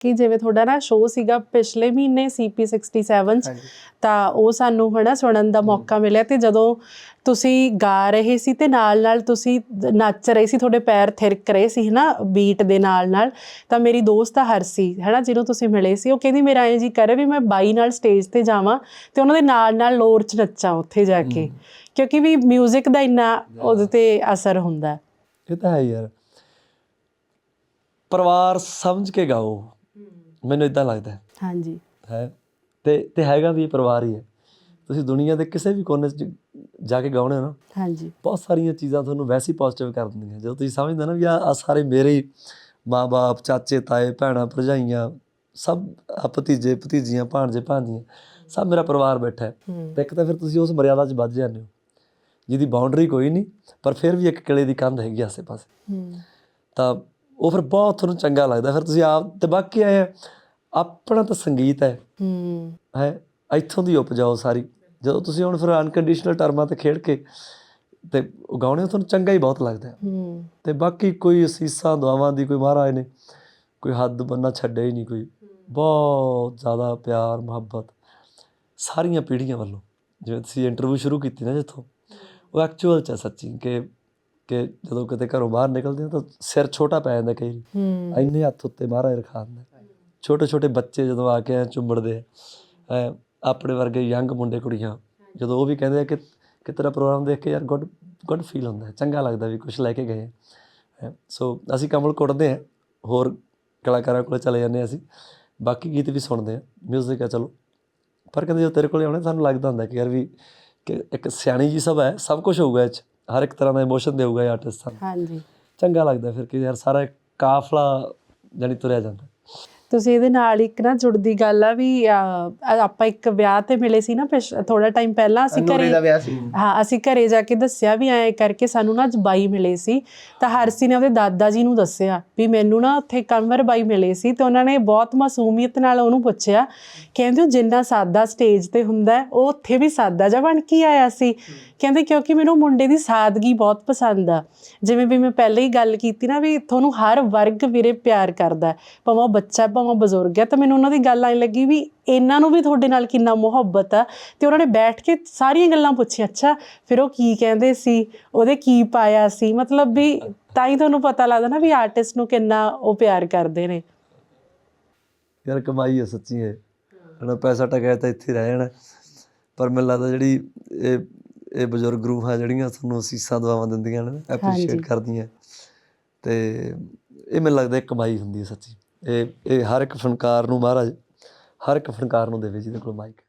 ਕਿ ਜਿਵੇਂ ਤੁਹਾਡਾ ਨਾ ਸ਼ੋਅ ਸੀਗਾ ਪਿਛਲੇ ਮਹੀਨੇ CP67 ਚ ਹਾਂਜੀ। ਤਾਂ ਉਹ ਸਾਨੂੰ ਹਨਾ ਸੁਣਨ ਦਾ ਮੌਕਾ ਮਿਲਿਆ ਤੇ ਜਦੋਂ ਤੁਸੀਂ ਗਾ ਰਹੇ ਸੀ ਤੇ ਨਾਲ ਨਾਲ ਤੁਸੀਂ ਨੱਚ ਰਹੇ ਸੀ ਤੁਹਾਡੇ ਪੈਰ ਥਿਰਕ ਰਹੇ ਸੀ ਹਨਾ ਬੀਟ ਦੇ ਨਾਲ ਨਾਲ ਤਾਂ ਮੇਰੀ ਦੋਸਤ ਆ ਹਰਸੀ ਹਨਾ ਜਿਹਨੂੰ ਤੁਸੀਂ ਮਿਲੇ ਸੀ ਉਹ ਕਹਿੰਦੀ ਮੇਰਾ ਐਂ ਜੀ ਕਰੇ ਵੀ ਮੈਂ ਬਾਈ ਨਾਲ ਸਟੇਜ ਤੇ ਜਾਵਾਂ ਤੇ ਉਹਨਾਂ ਦੇ ਨਾਲ ਨਾਲ ਲੋਰ ਚ ਨੱਚਾਂ ਉੱਥੇ ਜਾ ਕੇ ਕਿਉਂਕਿ ਵੀ 뮤직 ਦਾ ਇੰਨਾ ਉਹਦੇ ਤੇ ਅਸਰ ਹੁੰਦਾ। ਇਹ ਤਾਂ ਹੈ ਯਾਰ। ਪਰਿਵਾਰ ਸਮਝ ਕੇ ਗਾਓ। ਮੈਨੂੰ ਇਦਾਂ ਲੱਗਦਾ ਹੈ। ਹਾਂਜੀ। ਹੈ। ਤੇ ਤੇ ਹੈਗਾ ਵੀ ਇਹ ਪਰਿਵਾਰ ਹੀ ਹੈ। ਤੁਸੀਂ ਦੁਨੀਆ ਦੇ ਕਿਸੇ ਵੀ ਕੋਨੇ 'ਚ ਜਾ ਕੇ ਗਾਉਣੇ ਹੋ ਨਾ ਹਾਂਜੀ। ਬਹੁਤ ਸਾਰੀਆਂ ਚੀਜ਼ਾਂ ਤੁਹਾਨੂੰ ਵੈਸੇ ਹੀ ਪੋਜ਼ਿਟਿਵ ਕਰ ਦਿੰਦੀਆਂ। ਜਦੋਂ ਤੁਸੀਂ ਸਮਝਦੇ ਨਾ ਵੀ ਆ ਸਾਰੇ ਮੇਰੇ ਹੀ ਮਾਂ-ਬਾਪ ਚਾਚੇ ਤਾਏ ਭੈਣਾਂ ਭਰਜਾਈਆਂ ਸਭ ਭਤੀਜੇ ਭਤੀਜੀਆਂ ਭਾਣਜੇ ਭਾਂਜੀਆਂ ਸਭ ਮੇਰਾ ਪਰਿਵਾਰ ਬੈਠਾ ਹੈ। ਤੇ ਇੱਕ ਤਾਂ ਫਿਰ ਤੁਸੀਂ ਉਸ ਮਰਿਆਦਾ 'ਚ ਵੱਜ ਜਾਂਦੇ ਹੋ ਜਿਹਦੀ ਬਾਉਂਡਰੀ ਕੋਈ ਨਹੀਂ ਪਰ ਫਿਰ ਵੀ ਇੱਕ ਕਿਲੇ ਦੀ ਕੰਧ ਹੈਗੀ ਆਸੇ-ਪਾਸੇ। ਤਾਂ ਉਹ ਫਿਰ ਬਹੁਤ ਤੁਹਾਨੂੰ ਚੰਗਾ ਲੱਗਦਾ। ਫਿਰ ਤੁਸੀਂ ਆਪ ਤੇ ਬਾਕੀ ਆਏ ਆਪਣਾ ਤਾਂ ਸੰਗੀਤ ਹੈ। ਹੂੰ। ਹੈ ਇੱਥੋਂ ਦੀ ਉਪਜਾਓ ਸਾਰੀ। ਜਦੋਂ ਤੁਸੀਂ ਹੁਣ ਫਿਰ ਅਨਕੰਡੀਸ਼ਨਲ ਟਰਮਾਂ ਤੇ ਖੇਡ ਕੇ ਤੇ ਉਹ ਗਾਉਣੇ ਤੁਹਾਨੂੰ ਚੰਗਾ ਹੀ ਬਹੁਤ ਲੱਗਦਾ ਹੈ। ਤੇ ਬਾਕੀ ਕੋਈ ਅਸੀਸਾਂ ਦੁਆਵਾਂ ਦੀ ਕੋਈ ਮਹਾਰਾਜ ਨੇ ਕੋਈ ਹੱਦ ਬੰਨਾ ਛੱਡਿਆ ਹੀ ਨਹੀਂ ਕੋਈ। ਬਹੁਤ ਜ਼ਿਆਦਾ ਪਿਆਰ ਮੁਹੱਬਤ ਸਾਰੀਆਂ ਪੀੜ੍ਹੀਆਂ ਵੱਲੋਂ। ਜਿਵੇਂ ਤੁਸੀਂ ਇੰਟਰਵਿਊ ਸ਼ੁਰੂ ਕੀਤੀ ਨਾ ਜਿੱਥੋਂ ਉਹ ਐਕਚੁਅਲ ਚ ਸੱਚੀ ਕਿ ਕਿ ਜਦੋਂ ਕਿਤੇ ਘਰੋਂ ਬਾਹਰ ਨਿਕਲਦੇ ਹੋ ਤਾਂ ਸਿਰ ਛੋਟਾ ਪੈ ਜਾਂਦਾ ਕਈ ਇੰਨੇ ਹੱਥ ਉੱਤੇ ਮਹਾਰਾਜ ਰਖਾ ਦਿੰਦਾ। ਛੋਟੇ ਛੋਟੇ ਬੱਚੇ ਜਦੋਂ ਆ ਕੇ ਐਂ ਚੁੰਬੜਦੇ ਆ ਆਪਣੇ ਵਰਗੇ ਯੰਗ ਮੁੰਡੇ ਕੁੜੀਆਂ ਜਦੋਂ ਉਹ ਵੀ ਕਹਿੰਦੇ ਆ ਕਿ ਕਿ ਤੇਰਾ ਪ੍ਰੋਗਰਾਮ ਦੇਖ ਕੇ ਯਾਰ ਗੁੱਡ ਗੁੱਡ ਫੀਲ ਹੁੰਦਾ ਹੈ ਚੰਗਾ ਲੱਗਦਾ ਵੀ ਕੁਝ ਲੈ ਕੇ ਗਏ ਸੋ ਅਸੀਂ ਕਮਲ ਕੁੱਟਦੇ ਆ ਹੋਰ ਕਲਾਕਾਰਾਂ ਕੋਲ ਚਲੇ ਜਾਂਦੇ ਹਾਂ ਅਸੀਂ ਬਾਕੀ ਗੀਤ ਵੀ ਸੁਣਦੇ ਆ 뮤직 ਆ ਚਲੋ। ਪਰ ਕਹਿੰਦੇ ਜਦੋਂ ਤੇਰੇ ਕੋਲੇ ਆਉਣੇ ਸਾਨੂੰ ਲੱਗਦਾ ਹੁੰਦਾ ਕਿ ਯਾਰ ਵੀ ਕਿ ਇੱਕ ਸਿਆਣੀ ਜੀ ਸਭ ਹੈ ਸਭ ਕੁਝ ਹੋਊਗਾ ਇਹ 'ਚ। ਹਰ ਇੱਕ ਤਰ੍ਹਾਂ ਦਾ ਇਮੋਸ਼ਨ ਦੇਊਗਾ ਇਹ ਆਰਟਿਸਟ ਸਾਨੂੰ ਹਾਂਜੀ। ਚੰਗਾ ਲੱਗਦਾ ਫਿਰ ਕਿ ਯਾਰ ਸਾਰਾ ਕਾਫਲਾ ਜਾਣੀ ਤੁਰਿਆ ਜਾਂਦਾ। ਤੁਸੀਂ ਇਹਦੇ ਨਾਲ ਇੱਕ ਨਾ ਜੁੜਦੀ ਗੱਲ ਆ ਵੀ ਆਪਾਂ ਇੱਕ ਵਿਆਹ ਤੇ ਮਿਲੇ ਸੀ ਨਾ ਥੋੜਾ ਟਾਈਮ ਪਹਿਲਾਂ ਅਸੀਂ ਘਰੇ ਦਾ ਵਿਆਹ ਸੀ। ਹਾਂ ਅਸੀਂ ਘਰੇ ਜਾ ਕੇ ਦੱਸਿਆ ਵੀ ਐਂ ਕਰਕੇ ਸਾਨੂੰ ਨਾ ਅੱਜ ਬਾਈ ਮਿਲੇ ਸੀ। ਤਾਂ ਹਰਸੀ ਨੇ ਉਹਦੇ ਦਾਦਾ ਜੀ ਨੂੰ ਦੱਸਿਆ ਵੀ ਮੈਨੂੰ ਨਾ ਉੱਥੇ ਕੰਵਰ ਬਾਈ ਮਿਲੇ ਸੀ ਤੇ ਉਹਨਾਂ ਨੇ ਬਹੁਤ ਮਾਸੂਮੀਅਤ ਨਾਲ ਉਹਨੂੰ ਪੁੱਛਿਆ ਕਹਿੰਦੇ ਜਿੰਨਾ ਸਾਦਾ ਸਟੇਜ ਤੇ ਹੁੰਦਾ ਉਹ ਉੱਥੇ ਵੀ ਸਾਦਾ ਜਿਹਾ ਬਣ ਕੇ ਆਇਆ ਸੀ। ਕਹਿੰਦੇ ਕਿਉਂਕਿ ਮੈਨੂੰ ਮੁੰਡੇ ਦੀ ਸਾਦਗੀ ਬਹੁਤ ਪਸੰਦ ਆ। ਜਿਵੇਂ ਵੀ ਮੈਂ ਪਹਿਲੇ ਹੀ ਗੱਲ ਕੀਤੀ ਨਾ ਵੀ ਤੁਹਾਨੂੰ ਹਰ ਵਰਗ ਵੀਰੇ ਪਿਆਰ ਕਰਦਾ। ਭਾਵੇਂ ਉਹ ਬੱਚਾ ਭਾਵੇਂ ਬਜ਼ੁਰਗ ਹੈ ਤਾਂ ਮੈਨੂੰ ਉਹਨਾਂ ਦੀ ਗੱਲ ਆਈ ਲੱਗੀ ਵੀ ਇਹਨਾਂ ਨੂੰ ਵੀ ਤੁਹਾਡੇ ਨਾਲ ਕਿੰਨਾ ਮੁਹੱਬਤ ਆ। ਤੇ ਉਹਨਾਂ ਨੇ ਬੈਠ ਕੇ ਸਾਰੀਆਂ ਗੱਲਾਂ ਪੁੱਛੀਆਂ ਅੱਛਾ ਫਿਰ ਉਹ ਕੀ ਕਹਿੰਦੇ ਸੀ? ਉਹਦੇ ਕੀ ਪਾਇਆ ਸੀ? ਮਤਲਬ ਵੀ ਤਾਂ ਹੀ ਤੁਹਾਨੂੰ ਪਤਾ ਲੱਗਦਾ ਨਾ ਵੀ ਆਰਟਿਸਟ ਨੂੰ ਕਿੰਨਾ ਉਹ ਪਿਆਰ ਕਰਦੇ ਨੇ। ਯਾਰ ਕਮਾਈ ਹੈ ਸੱਚੀ ਹੈ ਹਣਾ ਪੈਸਾ ਟਕਿਆ ਤਾਂ ਇੱਥੇ ਰਹਿ ਜਾਣਾ। ਪਰ ਮੈਨੂੰ ਲੱਗਦਾ ਜਿਹੜੀ ਇਹ ਇਹ ਬਜ਼ੁਰਗ ਰੂਹਾਂ ਜਿਹੜੀਆਂ ਤੁਹਾਨੂੰ ਅਸੀਸਾਂ ਦੁਆਵਾਂ ਦਿੰਦੀਆਂ ਨੇ ਐਪਰੀਸ਼ੀਏਟ। ਕਰਦੀਆਂ। ਤੇ ਇਹ ਮੈਨੂੰ ਲੱਗਦਾ ਕਮਾਈ ਹੁੰਦੀ ਹੈ ਸੱਚੀ। ਇਹ ਇਹ ਹਰ ਇੱਕ ਫਨਕਾਰ ਨੂੰ ਮਹਾਰਾਜ, ਹਰ ਇੱਕ ਫਨਕਾਰ ਨੂੰ ਦੇਵੇ ਜਿਹਦੇ ਕੋਲ ਮਾਈਕ